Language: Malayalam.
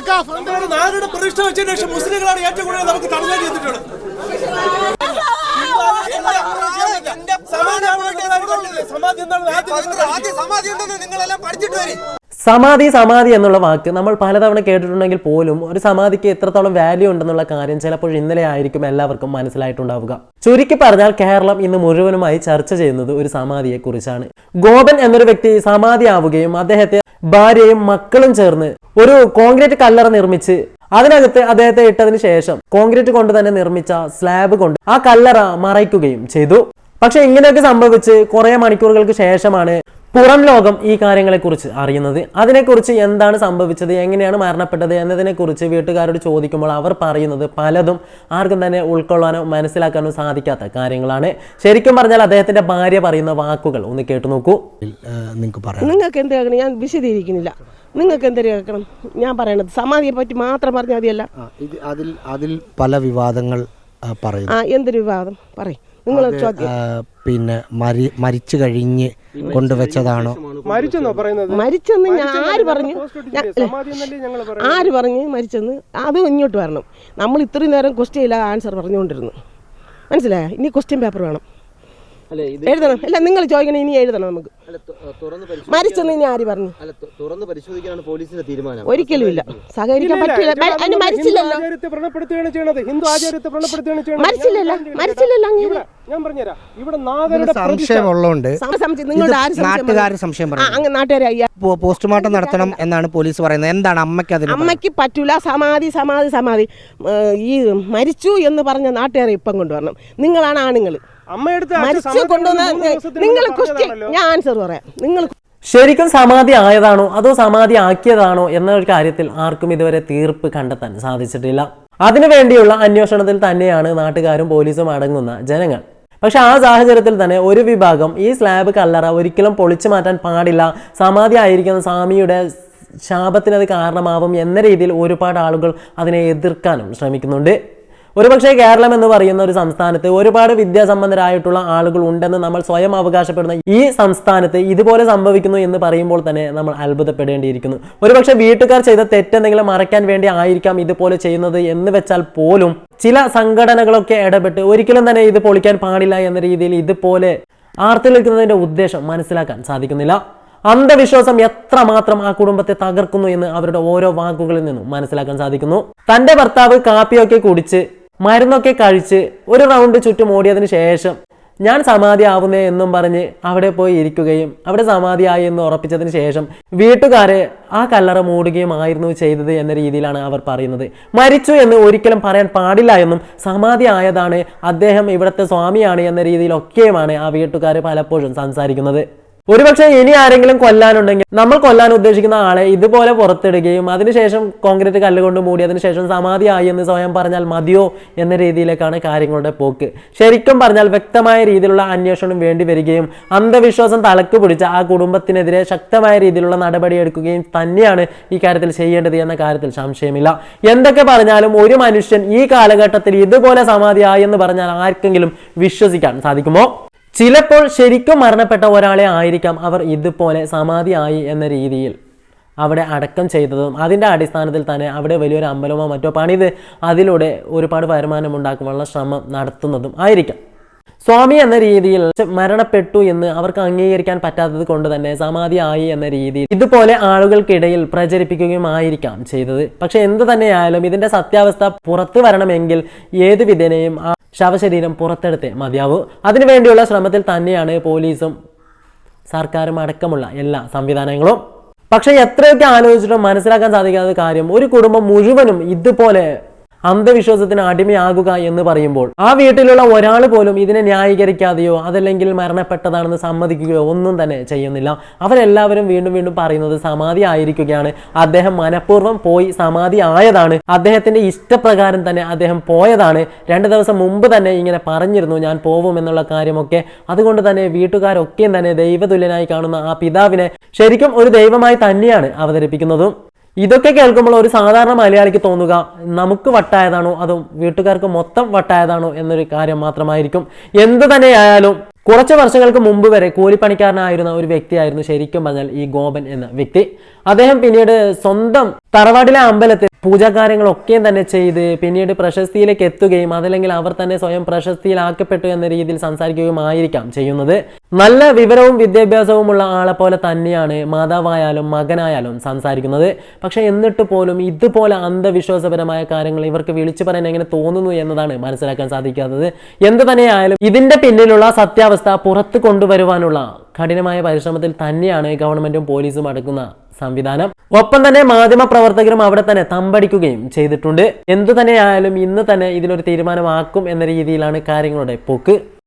നമ്മുടെ നാടിന്റെ പ്രതിഷ്ഠ വെച്ചതിന് ശേഷം മുസ്ലിങ്ങളാണ് ഏറ്റവും കൂടുതൽ നമുക്ക് തമിഴ്നാട് ചെയ്തിട്ടുള്ളത്. സമാധി എന്താണ്? ആദ്യം സമാധി ഉണ്ടെന്ന് നിങ്ങളെല്ലാം പഠിച്ചിട്ട് വരും. സമാധി സമാധി എന്നുള്ള വാക്ക് നമ്മൾ പലതവണ കേട്ടിട്ടുണ്ടെങ്കിൽ പോലും ഒരു സമാധിക്ക് എത്രത്തോളം വാല്യൂ ഉണ്ടെന്നുള്ള കാര്യം ചിലപ്പോൾ ഇന്നലെ ആയിരിക്കും എല്ലാവർക്കും മനസ്സിലായിട്ടുണ്ടാവുക. ചുരുക്കി പറഞ്ഞാൽ കേരളം ഇന്ന് മുഴുവനുമായി ചർച്ച ചെയ്യുന്നത് ഒരു സമാധിയെ കുറിച്ചാണ്. ഗോപൻ എന്നൊരു വ്യക്തി സമാധിയാവുകയും അദ്ദേഹത്തെ ഭാര്യയും മക്കളും ചേർന്ന് ഒരു കോൺക്രീറ്റ് കല്ലറ നിർമ്മിച്ച് അതിനകത്ത് അദ്ദേഹത്തെ ഇട്ടതിന് ശേഷം കോൺക്രീറ്റ് കൊണ്ട് തന്നെ നിർമ്മിച്ച സ്ലാബ് കൊണ്ട് ആ കല്ലറ മറയ്ക്കുകയും ചെയ്തു. പക്ഷെ ഇങ്ങനെയൊക്കെ സംഭവിച്ച് കുറെ മണിക്കൂറുകൾക്ക് ശേഷമാണ് പുറം ലോകം ഈ കാര്യങ്ങളെക്കുറിച്ച് അറിയുന്നത് അതിനെക്കുറിച്ച് എന്താണ് സംഭവിച്ചത് എങ്ങനെയാണ് മരണപ്പെട്ടത് എന്നതിനെക്കുറിച്ച് വീട്ടുകാരോട് ചോദിക്കുമ്പോൾ അവർ പറയുന്നത് പലതും ആർക്കും തന്നെ ഉൾക്കൊള്ളാനോ മനസ്സിലാക്കാനോ സാധിക്കാത്ത കാര്യങ്ങളാണ്. ശരിക്കും പറഞ്ഞാൽ അദ്ദേഹത്തിന്റെ ഭാര്യ പറയുന്ന വാക്കുകൾ ഒന്ന് കേട്ടു നോക്കൂ. നിങ്ങൾക്ക് പറയാം. നിങ്ങൾക്ക് എന്ത് കേൾക്കണം? ഞാൻ വിശദീകരിക്കുന്നില്ല. നിങ്ങൾക്ക് എന്ത് കേൾക്കണം? ഞാൻ പറയണത് സമാധിയെ പറ്റി മാത്രം പറഞ്ഞാൽ മതിയല്ല. ഇത് അതിൽ അതിൽ പല വിവാദങ്ങൾ പറയും പറയുന്നു. ആ എന്തൊരു വിവാദം? പറയും. നിങ്ങൾ പിന്നെ മരി മരിച്ചു കഴിഞ്ഞ് കൊണ്ടുവച്ചതാണോ? മരിച്ചെന്നോ പറയുന്നത്? മരിച്ചെന്ന് ഞാൻ ആര് പറഞ്ഞു? ആര് പറഞ്ഞു മരിച്ചെന്ന്? അത് ഇങ്ങോട്ട് വരണം. നമ്മൾ ഇത്രയും നേരം ക്വസ്റ്റ്യൻ ഇല്ലാതെ ആൻസർ പറഞ്ഞുകൊണ്ടിരുന്നു. മനസ്സിലായോ? ഇനി ക്വസ്റ്റ്യൻ പേപ്പർ വേണം. എഴുതണം. അല്ല നിങ്ങൾ ചോദിക്കണം ഇനി എഴുതണം നമുക്ക്. മരിച്ചെന്ന് ഇനി ആര് പറഞ്ഞു? തുറന്ന് പരിശോധിക്കാനാണ് പോലീസിന്റെ തീരുമാനം. ഒരിക്കലും ഇല്ല. സഹകരിക്കാൻ പറ്റില്ല. അതിന് മരിച്ചില്ലല്ലോ. മരിച്ചില്ലല്ലോ. മരിച്ചില്ലല്ലോ അങ്ങനെ ഞാൻ പറഞ്ഞുതരാം. ഇവിടെ നാഗരുടെ സംശയമുള്ളതുകൊണ്ട് സം- സംശയം നിങ്ങളുടെ ആര് സംശയം നാട്ടുകാർ സംശയം ആ പറഞ്ഞു അങ്ങ് നാട്ടുകാരെ അയ്യാ പോസ്റ്റ്മോർട്ടം നടത്തണം എന്നാണ് പോലീസ് പറയുന്നത്. എന്താണ് അമ്മയ്ക്ക് അതിന് അമ്മയ്ക്ക് പറ്റൂല. സമാധി സമാധി സമാധി. ഈ മരിച്ചു എന്ന് പറഞ്ഞ നാട്ടുകാരെ ഇപ്പം കൊണ്ടുവരണം. നിങ്ങളാണ് ആണുങ്ങൾ അച്ഛൻ മരിച്ചു കൊണ്ടുവന്ന നിങ്ങൾ ക്വസ്റ്റ്യൻ ഞാൻ ആൻസർ പറയാം. നിങ്ങൾ ശരിക്കും സമാധി ആയതാണോ അതോ സമാധി ആക്കിയതാണോ എന്ന ഒരു കാര്യത്തിൽ ആർക്കും ഇതുവരെ തീർപ്പ് കണ്ടെത്താൻ സാധിച്ചിട്ടില്ല. അതിനുവേണ്ടിയുള്ള അന്വേഷണത്തിൽ തന്നെയാണ് നാട്ടുകാരും പോലീസും അടങ്ങുന്ന ജനങ്ങൾ. പക്ഷെ ആ സാഹചര്യത്തിൽ തന്നെ ഒരു വിഭാഗം ഈ സ്ലാബ് കല്ലറ ഒരിക്കലും പൊളിച്ചു മാറ്റാൻ പാടില്ല. സമാധി ആയിരിക്കുന്ന സ്വാമിയുടെ ശാപത്തിനത് കാരണമാവും എന്ന രീതിയിൽ ഒരുപാട് ആളുകൾ അതിനെ എതിർക്കാനും ശ്രമിക്കുന്നുണ്ട്. ഒരുപക്ഷെ കേരളം എന്ന് പറയുന്ന ഒരു സംസ്ഥാനത്ത് ഒരുപാട് വിദ്യാസമ്പന്നരായിട്ടുള്ള ആളുകൾ ഉണ്ടെന്ന് നമ്മൾ സ്വയം അവകാശപ്പെടുന്ന ഈ സംസ്ഥാനത്ത് ഇതുപോലെ സംഭവിക്കുന്നു എന്ന് പറയുമ്പോൾ തന്നെ നമ്മൾ അത്ഭുതപ്പെടേണ്ടിയിരിക്കുന്നു. ഒരുപക്ഷെ വീട്ടുകാർ ചെയ്ത തെറ്റെന്തെങ്കിലും മറയ്ക്കാൻ വേണ്ടി ആയിരിക്കാം ഇതുപോലെ ചെയ്യുന്നത് എന്ന് വെച്ചാൽ പോലും ചില സംഘടനകളൊക്കെ ഇടപെട്ട് ഒരിക്കലും തന്നെ ഇത് പൊളിക്കാൻ പാടില്ല എന്ന രീതിയിൽ ഇതുപോലെ ആർത്തി നിൽക്കുന്നതിന്റെ ഉദ്ദേശം മനസ്സിലാക്കാൻ സാധിക്കുന്നില്ല. അന്ധവിശ്വാസം എത്രമാത്രം ആ കുടുംബത്തെ തകർക്കുന്നു എന്ന് അവരുടെ ഓരോ വാക്കുകളിൽ നിന്നും മനസ്സിലാക്കാൻ സാധിക്കുന്നു. തന്റെ ഭർത്താവ് കാപ്പിയൊക്കെ കുടിച്ച് മരുന്നൊക്കെ കഴിച്ച് ഒരു റൗണ്ട് ചുറ്റും ഓടിയതിന് ശേഷം ഞാൻ സമാധി ആവുന്നേ എന്നും പറഞ്ഞ് അവിടെ പോയി ഇരിക്കുകയും അവിടെ സമാധിയായി എന്ന് ഉറപ്പിച്ചതിന് ശേഷം വീട്ടുകാരെ ആ കല്ലറ മൂടുകയും ആയിരുന്നു ചെയ്തത് എന്ന രീതിയിലാണ് അവർ പറയുന്നത്. മരിച്ചു എന്ന് ഒരിക്കലും പറയാൻ പാടില്ല എന്നും സമാധി ആയതാണ് അദ്ദേഹം ഇവിടുത്തെ സ്വാമിയാണ് എന്ന രീതിയിലൊക്കെയുമാണ് ആ വീട്ടുകാർ പലപ്പോഴും സംസാരിക്കുന്നത്. ഒരുപക്ഷെ ഇനി ആരെങ്കിലും കൊല്ലാനുണ്ടെങ്കിൽ നമ്മൾ കൊല്ലാൻ ഉദ്ദേശിക്കുന്ന ആളെ ഇതുപോലെ പുറത്തിടുകയും അതിനുശേഷം കോൺക്രീറ്റ് കല്ലുകൊണ്ട് മൂടി അതിനുശേഷം സമാധിയായി എന്ന് സ്വയം പറഞ്ഞാൽ മതിയോ എന്ന രീതിയിലേക്കാണ് കാര്യങ്ങളുടെ പോക്ക്. ശരിക്കും പറഞ്ഞാൽ വ്യക്തമായ രീതിയിലുള്ള അന്വേഷണം വേണ്ടി വരികയും അന്ധവിശ്വാസം തലക്ക് പിടിച്ച ആ കുടുംബത്തിനെതിരെ ശക്തമായ രീതിയിലുള്ള നടപടിയെടുക്കുകയും തന്നെയാണ് ഈ കാര്യത്തിൽ ചെയ്യേണ്ടത് എന്ന കാര്യത്തിൽ സംശയമില്ല. എന്തൊക്കെ പറഞ്ഞാലും ഒരു മനുഷ്യൻ ഈ കാലഘട്ടത്തിൽ ഇതുപോലെ സമാധിയായി എന്ന് പറഞ്ഞാൽ ആർക്കെങ്കിലും വിശ്വസിക്കാൻ സാധിക്കുമോ? ചിലപ്പോൾ ശരിക്കും മരണപ്പെട്ട ഒരാളെ ആയിരിക്കാം അവർ ഇതുപോലെ സമാധിയായി എന്ന രീതിയിൽ അവിടെ അടക്കം ചെയ്തതും അതിന്റെ അടിസ്ഥാനത്തിൽ തന്നെ അവിടെ വലിയൊരു അമ്പലമോ മറ്റോ പണിത് അതിലൂടെ ഒരുപാട് വരുമാനം ഉണ്ടാക്കുവാനുള്ള ശ്രമം നടത്തുന്നതും ആയിരിക്കാം. സ്വാമി എന്ന രീതിയിൽ മരണപ്പെട്ടു എന്ന് അവർക്ക് അംഗീകരിക്കാൻ പറ്റാത്തത് കൊണ്ട് തന്നെ സമാധി ആയി എന്ന രീതിയിൽ ഇതുപോലെ ആളുകൾക്കിടയിൽ പ്രചരിപ്പിക്കുകയുമായിരിക്കാം ചെയ്തത്. പക്ഷെ എന്ത് തന്നെയായാലും ഇതിന്റെ സത്യാവസ്ഥ പുറത്തു വരണമെങ്കിൽ ഏത് വിധേനയും ശവശരീരം പുറത്തെടുത്തേ മതിയാവൂ. അതിനുവേണ്ടിയുള്ള ശ്രമത്തിൽ തന്നെയാണ് പോലീസും സർക്കാരും അടക്കമുള്ള എല്ലാ സംവിധാനങ്ങളും. പക്ഷേ എത്രയൊക്കെ ആലോചിച്ചിട്ടും മനസ്സിലാക്കാൻ സാധിക്കാത്ത കാര്യം ഒരു കുടുംബം മുഴുവനും ഇതുപോലെ അന്ധവിശ്വാസത്തിന് അടിമയാകുക എന്ന് പറയുമ്പോൾ ആ വീട്ടിലുള്ള ഒരാൾ പോലും ഇതിനെ ന്യായീകരിക്കാതെയോ അതല്ലെങ്കിൽ മരണപ്പെട്ടതാണെന്ന് സമ്മതിക്കുകയോ ഒന്നും തന്നെ ചെയ്യുന്നില്ല. അവരെല്ലാവരും വീണ്ടും വീണ്ടും പറയുന്നത് സമാധി ആയിരിക്കുകയാണ്. അദ്ദേഹം മനഃപൂർവം പോയി സമാധി ആയതാണ്. അദ്ദേഹത്തിന്റെ ഇഷ്ടപ്രകാരം തന്നെ അദ്ദേഹം പോയതാണ്. രണ്ട് ദിവസം മുമ്പ് തന്നെ ഇങ്ങനെ പറഞ്ഞിരുന്നു ഞാൻ പോവും എന്നുള്ള കാര്യമൊക്കെ. അതുകൊണ്ട് തന്നെ വീട്ടുകാരൊക്കെയും തന്നെ ദൈവതുല്യനായി കാണുന്ന ആ പിതാവിനെ ശരിക്കും ഒരു ദൈവമായി തന്നെയാണ് അവതരിപ്പിക്കുന്നതും. ഇതൊക്കെ കേൾക്കുമ്പോൾ ഒരു സാധാരണ മലയാളിക്ക് തോന്നുക നമുക്ക് വട്ടായതാണോ? അതോ വീട്ടുകാർക്ക് മൊത്തം വട്ടായതാണോ? എന്നൊരു കാര്യം മാത്രമായിരിക്കും. എന്ത് തന്നെയായാലും കുറച്ച് വർഷങ്ങൾക്ക് മുമ്പ് വരെ കൂലിപ്പണിക്കാരനായിരുന്ന ഒരു വ്യക്തിയായിരുന്നു ശരിക്കും പറഞ്ഞാൽ ഈ ഗോപൻ എന്ന വ്യക്തി. അദ്ദേഹം പിന്നീട് സ്വന്തം തറവാടിലെ അമ്പലത്തിൽ പൂജാകാര്യങ്ങളൊക്കെയും തന്നെ ചെയ്ത് പിന്നീട് പ്രശസ്തിയിലേക്ക് എത്തുകയും അതല്ലെങ്കിൽ അവർ തന്നെ സ്വയം പ്രശസ്തിയിലാക്കപ്പെട്ടു എന്ന രീതിയിൽ സംസാരിക്കുകയും ആയിരിക്കാം ചെയ്യുന്നത്. നല്ല വിവരവും വിദ്യാഭ്യാസവുമുള്ള ആളെ പോലെ തന്നെയാണ് മാതാവായാലും മകനായാലും സംസാരിക്കുന്നത്. പക്ഷെ എന്നിട്ട് പോലും ഇതുപോലെ അന്ധവിശ്വാസപരമായ കാര്യങ്ങൾ ഇവർക്ക് വിളിച്ചു പറയാൻ എങ്ങനെ തോന്നുന്നു എന്നതാണ് മനസ്സിലാക്കാൻ സാധിക്കാത്തത്. എന്ത് തന്നെയായാലും ഇതിന്റെ പിന്നിലുള്ള സത്യാവസ്ഥ പുറത്തു കൊണ്ടുവരുവാനുള്ള കഠിനമായ പരിശ്രമത്തിൽ തന്നെയാണ് ഗവൺമെന്റും പോലീസും അടക്കുന്ന സംവിധാനം. ഒപ്പം തന്നെ മാധ്യമ പ്രവർത്തകരും അവിടെ തന്നെ തമ്പടിക്കുകയും ചെയ്തിട്ടുണ്ട്. എന്തു തന്നെയായാലും ഇന്ന് തന്നെ ഇതിലൊരു തീരുമാനമാക്കും എന്ന രീതിയിലാണ് കാര്യങ്ങളുടെ പോക്ക്.